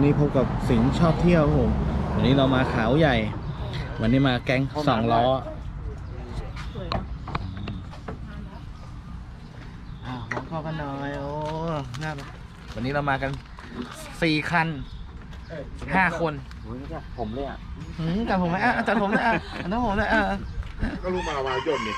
วันนี้พบกับสิงห์ชอบเที่ยวครับผมวันนี้เรามาขาวใหญ่ วันนี้มาแก๊งสองล้ออ้าวมองเข้ากันหน่อยโอ้น่ารักวันนี้เรามากันสี่คันห้าคนผมเลยอะหืมจัดผมไหมอะจัดผมเลยอะอันนั้นผมเลยอะก็รู้มาวายนนี่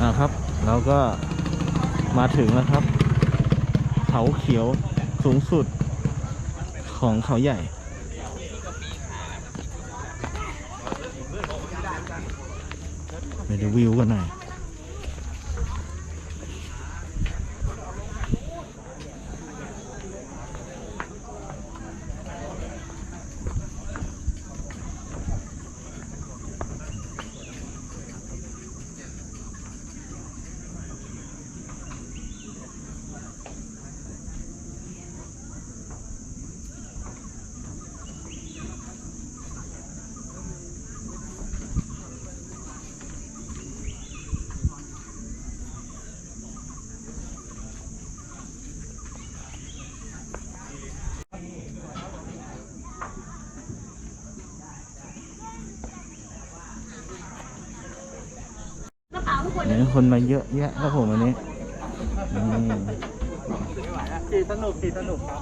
อ่าครับ เรา ก็มาถึงแล้วครับ เขาเขียวสูงสุดของเขาใหญ่ ไปดูวิวกันหน่อย นี่คนมาเยอะแยะครับผมวันนี้นี่ขี่สนุกขี่สนุกครับ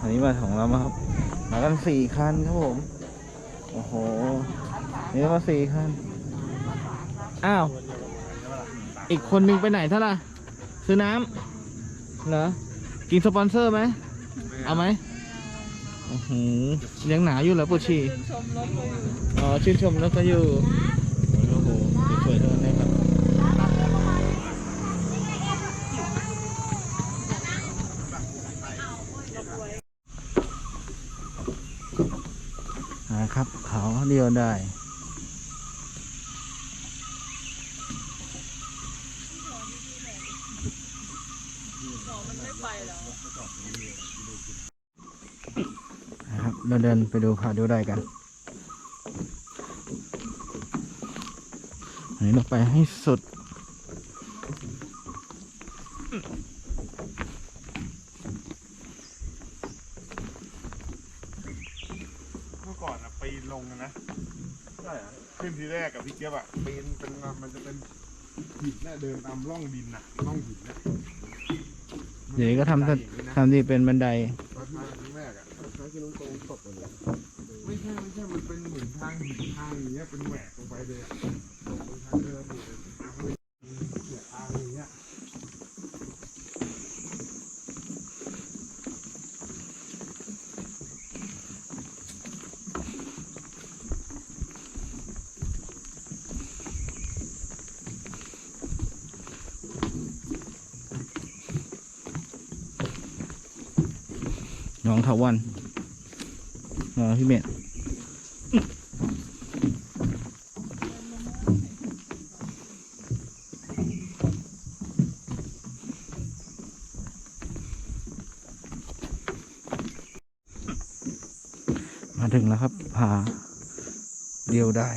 อันนี้มาของเรามาครับ มากันสี่คันครับผม โอ้โห นี่มาสี่คัน อ้าว อีกคนนึงไปไหนท่านล่ะ ซื้อน้ำเหรอ กินสปอนเซอร์ไหม เอาไหมโอ้โหยังหนาอยู่เหรอปุชีอ๋อ ชื่นชมแล้วก็อยู่ โอ้โหสวยเลยครับ นะครับ เขาเดียวได้นะครับเราเดินไปดูเขาดียวได้กันอันนี้เราไปให้สุด เมื่อก่อนอะไปลงนะ ใช่อะขึ้นทีแรกกับพี่เจี๊ยบอะปีนเป็นมันจะเป็นหินน่ะเดินตามร่องดินน่ะร่องหินน่ะเดี๋ยวนี้ก็ทำททำที่เป็นบันไดตอนมาครั้งแรกอะครั้งที่น้องตรงตกเลยไม่ใช่ไม่ใช่มันเป็นเหมือนทางหินทางอย่างเงี้ยเป็นแหวกลงไปเลยอะเป็นทางเดินอยู่เนี่ยทางอย่างเงี้ย น้องทาวันน้องพี่เมธมาถึงแล้วครับผาเดียวได้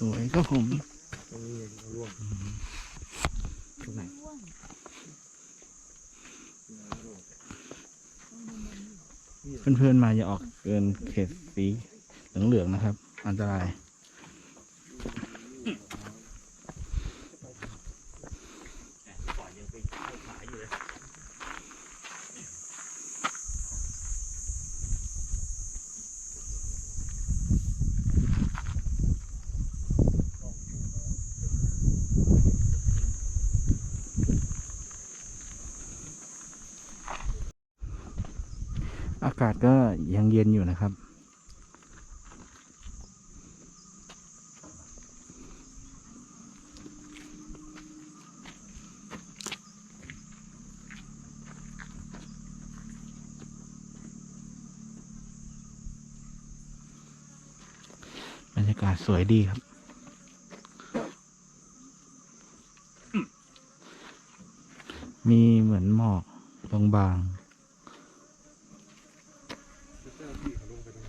ต สวยครับผมตรงนี้เองร่วงตรงไหนเพื่อนๆมาอย่าออกเกินเขตสีเหลืองๆนะครับ อันตราย อากาศก็ยังเย็นอยู่นะครับ บรรยากาศสวยดีครับมีเหมือนหมอกบางๆ เจ้าที่เขาลงไปตรงไหน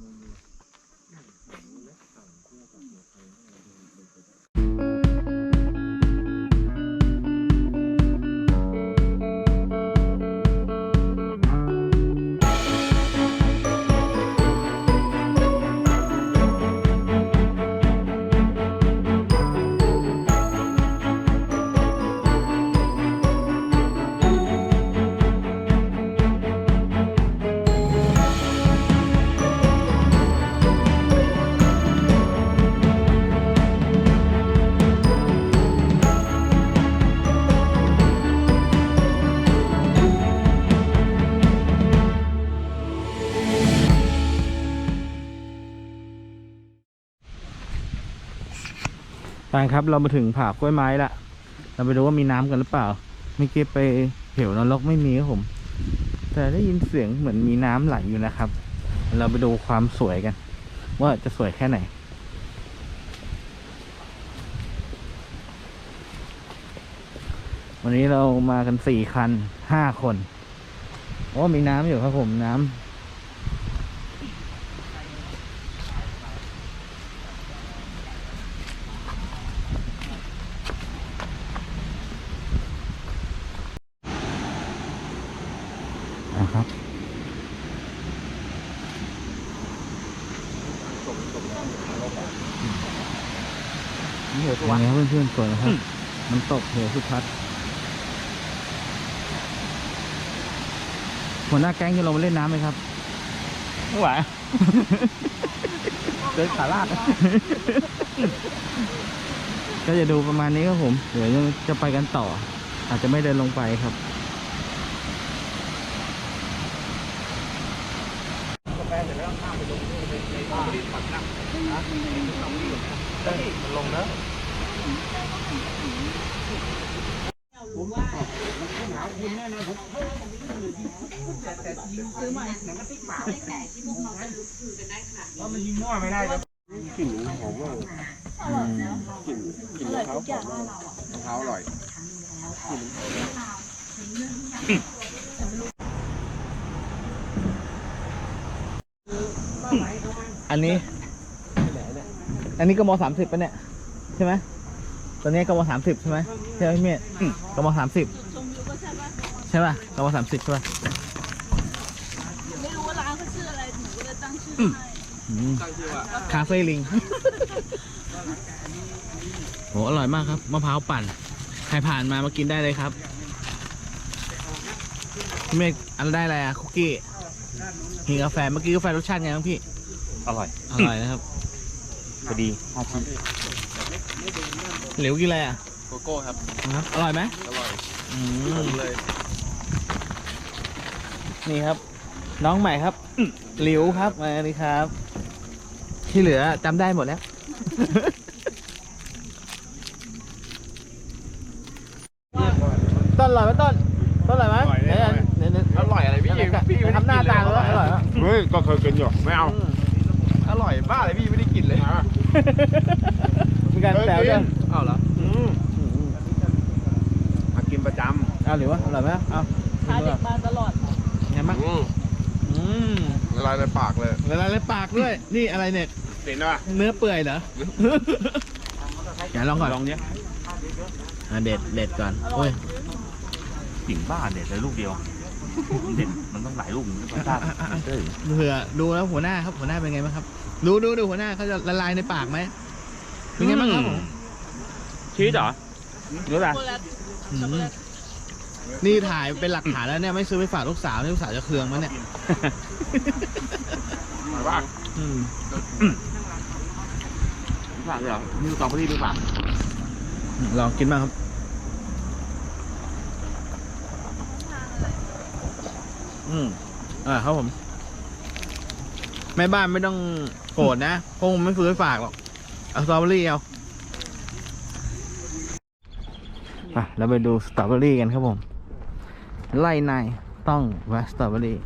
างครับเรามาถึงผากล้วยไม้ละเราไปดูว่ามีน้ำกันหรือเปล่าเมื่อกี้ไปเหวนรกไม่มีครับผม แต่ได้ยินเสียงเหมือนมีน้ำไหลอยู่นะครับ เราไปดูความสวยกัน ว่าจะสวยแค่ไหนวันนี้เรามากันสี่คันห้าคน โอ้มีน้ำอยู่ครับผมน้ำ นะครับนี่เหรอตัวนี้ ครับเพื่อนๆสวยนะครับ มันตกเหวสุดพัดหัวหน้าแก๊งจะลงมาเล่นน้ำไหมครับ ไม่ไหว เดินขาลาดก็จะดูประมาณนี้ครับผม เดี๋ยวยังจะไปกันต่อ อาจจะไม่เดินลงไปครับ่ไม่ได้จะกลิ่นหอมมากลยกลิ่นกลิ่นมะพร้าวหอมมากมะพร้าอร่อยกลิ่นอันนี้ อันนี้ก็มสามสิบปะเนี่ยใช่ไหมตอนนี้กมสามสิบใช่ไหมใช่ไหมพี่เมธกมสามสิบใช่ป่ะกมสามสิบใช่ป่ะไม่รู้ว่าร้านเขาชื่ออะไรหนูก็เลยตั้งชื่อให้ คาเฟ่ลิงโหอร่อยมากครับมะพร้าวปั่น ใครผ่านมามากินได้เลยครับพี่เมฆอันได้อะไรอะคุกกี้หิงกาแฟเมื่อกี้กาแฟรสชาติไงบ้างพี่ อร่อย อร่อยนะครับพอดีห้าชิ้นเหลวกินอะไรอะโกโก้ครับครับ อร่อยไหมอร่อยอืมเลย นี่ครับ น้องใหม่ครับหลิวครับมานี่ครับ ที่เหลือจำได้หมดแล้ว ต้นอร่อยไหมต้น ต้นอร่อยไหมอร่อยแน่นอนเดี๋ยวเดี๋ยวอร่อยอะไรพี่เดี๋ยวพี่ไม่ได้ทำหน้ากินเลยตามเลยอร่อยไหมเฮ้ยก็เคยกินอยู่ไม่เอาอร่อยบ้าเลยพี่ไม่ได้กินเลยมีการแซวด้วยเอาเหรออืมมากินประจเอาหรือวะอร่อยไหมเอาพาเด็กมาตลอดไงบ้างำมละลายในปากเลยเวลาเลยปากด้วย นี่อะไรเนี่ย เห็นป่ะเนื้อเปื่อยเหรออย่าลองก่อนลองเนี้ยอะเด็ดเด็ดก่อนโอ้ยสิ่งบ้าเด็ดเลยลูกเดียวเด็ดมันต้องหลายลูกถึงจะได้เอ้ยเผื่อดูแล้วหัวหน้าครับหัวหน้าเป็นไงบ้างครับ ดูดูดูหัวหน้าเขาจะละลายในปากไหมเป็นไงบ้างครับผมชีสเหรอหรืออะไรช็อกโกแลตอืช็อกโกมแลตนี่ถ่ายเป็นหลักฐานแล้วเนี่ยไม่ซื้อไปฝากลูกสาวนี่ลูกสาวจะเคืองมั้ยเนี่ยหมายว่าอืม ฝากเหรอนี่สตรอเบอรี่หรือเปล่าลองกินบ้างครับ อืมอ่าครับผมแม่บ้านไม่ต้องโกรธนะเพราะผมไม่ซื้อไปฝากหรอก เอาสตรอเบอรี่เอาไปเราไปดูสตรอเบอรี่กันครับผม ไล่ในต้องแวะสตรอเบอรี่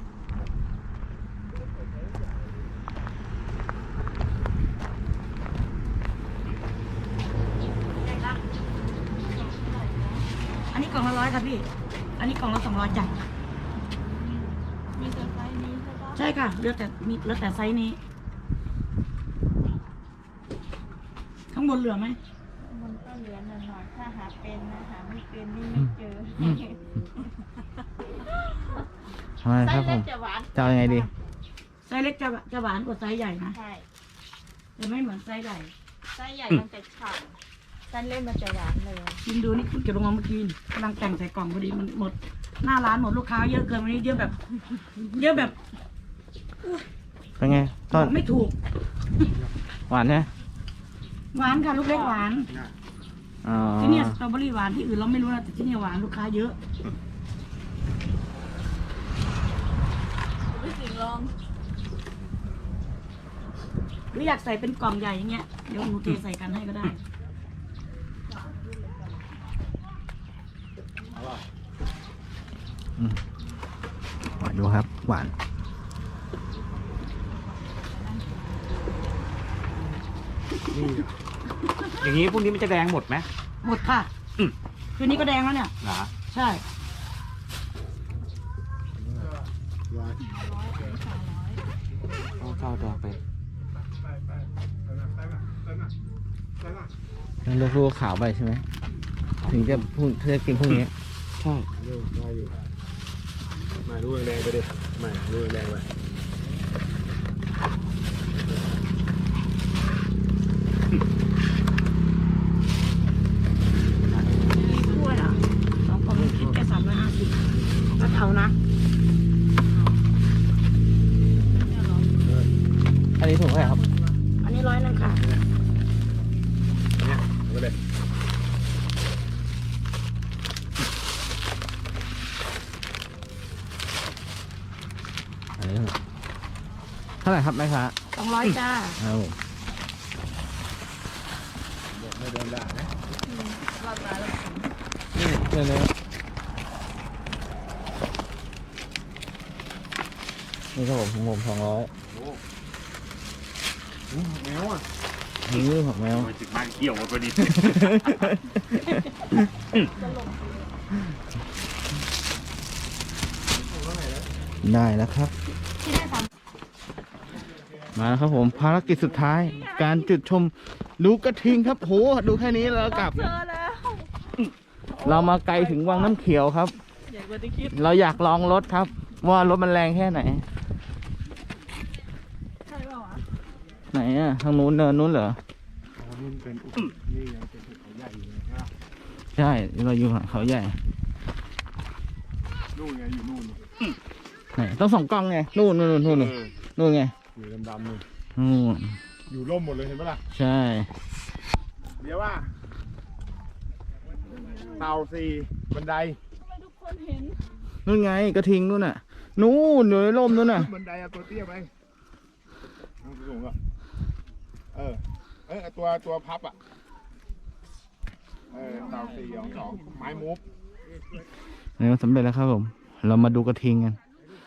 อันนี้กล่องละร้อยครับพี่ อันนี้กล่องละสองร้อยจ้ะมีแต่ไซส์นี้ใช่ปะใช่ค่ะเหลือแต่มีเหลือแต่ไซส์นี้ ข้างบนเหลือไหมมันก็เหลือหน่อยๆถ้าหาเป็นนะหาไม่เป็นนี่ไม่เจออืมทำไมไซครับส์ผเล็กมจะหวานจะเอายังไงดี ไซส์เล็กจะจะหวานกว่าไซส์ใหญ่นะ ใช่แต่ไม่เหมือนไซส์ใหญ่ไซส์ใหญ่มันจะฉ่ำ ไซส์เล็กมันจะหวานเลยชิมดูนี่คุณเก็บลงมาเมื่อกี้นี่กำลังแต่งใส่กล่องพอดีมันหมด หน้าร้านหมดลูกค้าเยอะเกินวันนี้เยอะแบบ เยอะแบบเป็นไงต้นไม่ถูก หวานใช่ไหมหวานค่ะลูกเล็กหวานอ๋อที่เนี่ยสตรอเบอรี่หวานที่อื่นเราไม่รู้นะแต่ที่เนี่ยหวานลูกค้าเยอะไม่สิงลองหรืออยากใส่เป็นกล่องใหญ่อย่างเงี้ยเดี๋ยวหนูเทใส่กันให้ก็ได้ หวานดูครับ หวานอย่างนี้พวกนี้มันจะแดงหมดไหมหมดค่ะอืมคืนนี้ก็แดงแล้วเนี่ยเหรอใช่ ต้องเจ้าแดงไปนั่นเลือกลูกขาวไปใช่ไหมถึงจะพูดจะกินพวกนี้ ใช่ มาดูแรงไปดิมาดูแรงไปกล้วยอะสองกล่องคิดแค่สามร้อยห้าสิบกระเทานะอันนี้ถูกไหมครับ อันนี้ร้อยนึงค่ะ เนี่ยดูเลย อันนี้ถูกเท่าไหร่ครับแม่ค้าสองร้อยจ้าครับผมไม่โดนด่านะรอดตายแล้วนี่เดี๋ยวนะนี่ครับผมของผมสองร้อยแมวอะนี่ของแมวไปถึงบ้านเกี่ยวหมดพอดีได้แล้วครับที่ได้สาม มาแล้วครับผมภารกิจสุดท้าย การจุดชมลูกกระทิงครับโหดูแค่นี้แล้วกลับ เจอแล้วเรามาไกลถึงวังน้ำเขียวครับ ใหญ่กว่าที่คิดเราอยากลองรถครับ ว่ารถมันแรงแค่ไหน ใช่เปล่าวะไหนอะทางนู้นเนินนู้นเหรออ๋อนี่เป็นอุปนี่ยังเป็นภูเขาใหญ่อยู่เลยใช่ปะใช่เราอยู่หลังเขาใหญ่นู่นไงอยู่นู่นไหนต้องส่องกล้องไงนู่นนู่นนู่นนู่นเออนู่นไง อยู่ดำๆนู่นนู่นอยู่ร่มหมดเลยเห็นปะล่ะใช่ เดี๋ยวว่าเตาสี่บันไดทำไมทุกคนเห็นนู่นไงกระทิงนู่นน่ะ นู่นอยู่ในร่มนู่นน่ะ บันไดเอาตัวเตี้ยไปเอาตัวสูงอะเออ เออเอาตัวตัวพับอะ เออเตาสี่สองสองไม้มุกเนี่ยสำเร็จแล้วครับผม เรามาดูกระทิงกัน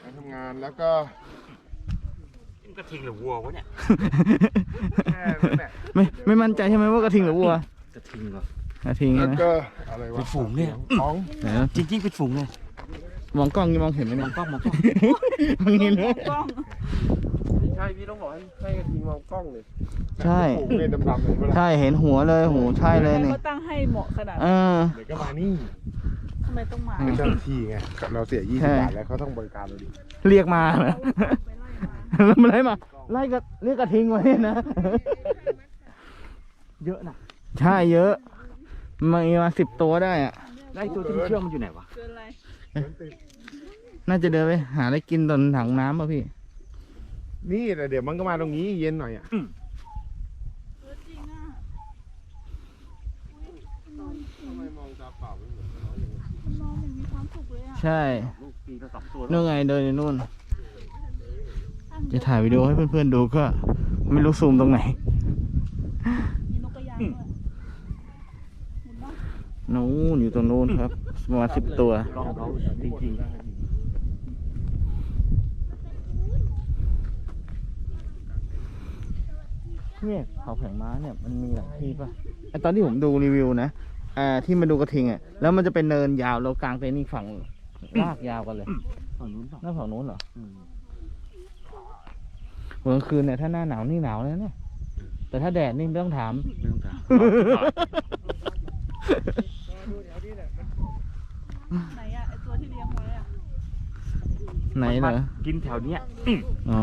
การทำงานแล้วก็ กระทิงหรือวัววะเนี่ยแค่นั้นแหละไม่ไม่มั่นใจใช่ไหมว่ากระทิงหรือวัว กระทิงเหรอกระทิงแล้วนะก็อะไรวะเป็นฝูงเนี่ยท้องไหนนะจริงๆเป็นฝูงเลยมองกล้องนี่มองเห็นไหมมเนี่อยงกล้องมองกล้องมองเห็นเลยกล้องไม่ใช่พี่ต้องบอกให้ให้กระทิงมองกล้องเลยใช่โอ้โหเนี่ยดำๆเลยเวลาใช่เห็นหัวเลยหูใช่เลยนี่เขาตั้งให้เหมาะขนาดเอนั้นอ เดี๋ยวก็มานี่ทำไมต้องมาเป็นเจ้าหน้าที่ไงเราเสียยี่ใช่สิบบาทแล้วเขาต้องบริการเราดิเรียกมาเหรอไปไล่มา แล้วมันไล่มา ไล่กับเรียกกระทิงไว้นะ เยอะนะใช่เยอะมีมาสิบตัวได้อะแล้วไอ้ตัวที่มันเชื่องมันอยู่ไหนวะเกินอะไรน่าจะเดินไปหาอะไรกินตอนถังน้ำป่ะพี่ นี่แต่เดี๋ยวมันก็มาตรงนี้เย็นหน่อยอะเออจริงอะทำไมมองตาเปล่าไม่เหมือนน้อยอย่างนี้มันนอนอย่างมีความสุขเลยอะใช่ลูกปีก็สองตัวนู่นไงเดินอยู่นู่น จะถ่ายวิดีโอให้เพื่อนๆดูก็ ไม่รู้ซูมตรงไหนมีนกกระยางด้วยเห็นปะนู่นอยู่ตรงนู้นครับประมาณสิบตัวกล้องเขาจริงเนี่ยเขาแผงม้าเนี่ยมันมีหลายที่ป่ะไอตอนที่ผมดูรีวิวนะอ่าที่มาดูกระทิงอะแล้วมันจะเป็นเนินยาวแล้วกลางเต็นท์อีกฝั่งลากยาวกันเลยๆฝั่งนู้นเปล่าหน้าฝั่งนู้นเหรออืม กลางคืนเนี่ยถ้าหน้าหนาวนี่หนาวเลยเนี่ยแต่ถ้าแดดนี่ไม่ต้องถาม ไม่ต้องถามไหนอะไอตัวที่เลี้ยงไว้อะไหนเหรอ กินแถวเนี้ยอ๋อ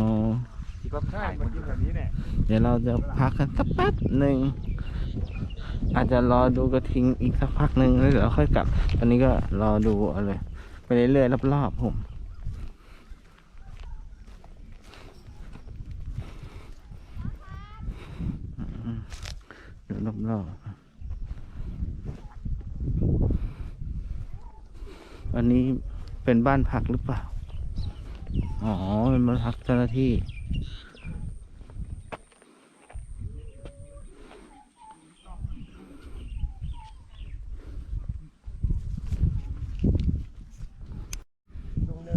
ที่ก็ใช่ขายหมมันดกินแบบนี้แหละเดี๋ยวเราจะพักกันสักแป๊บหนึ่ง อาจจะรอดูกระทิงอีกสักพักหนึ่งแล้วเดี๋ยวเราค่อยกลับ ตอนนี้ก็รอดูเอาเลย ไปเรื่อยๆรอบๆผม ดูรอบๆอันนี้เป็นบ้านพักหรือเปล่า อ๋อ เป็นบ้านพักเจ้าหน้าที่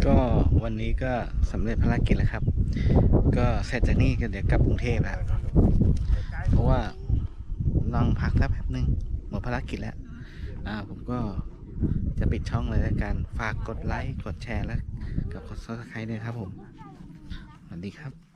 ก็วันนี้ก็สำเร็จภารกิจแล้วครับ ก็เสร็จจากนี่ก็เดี๋ยวกลับกรุงเทพแล้ว เพราะว่า ลองพักสักแป๊บนึงหมดภารกิจแล้ว อ่า ผมก็จะปิดช่องเลยแล้วกัน ฝากกดไลค์ กดแชร์แล้วกับกดซับสไครต์ด้วยครับผม สวัสดีครับ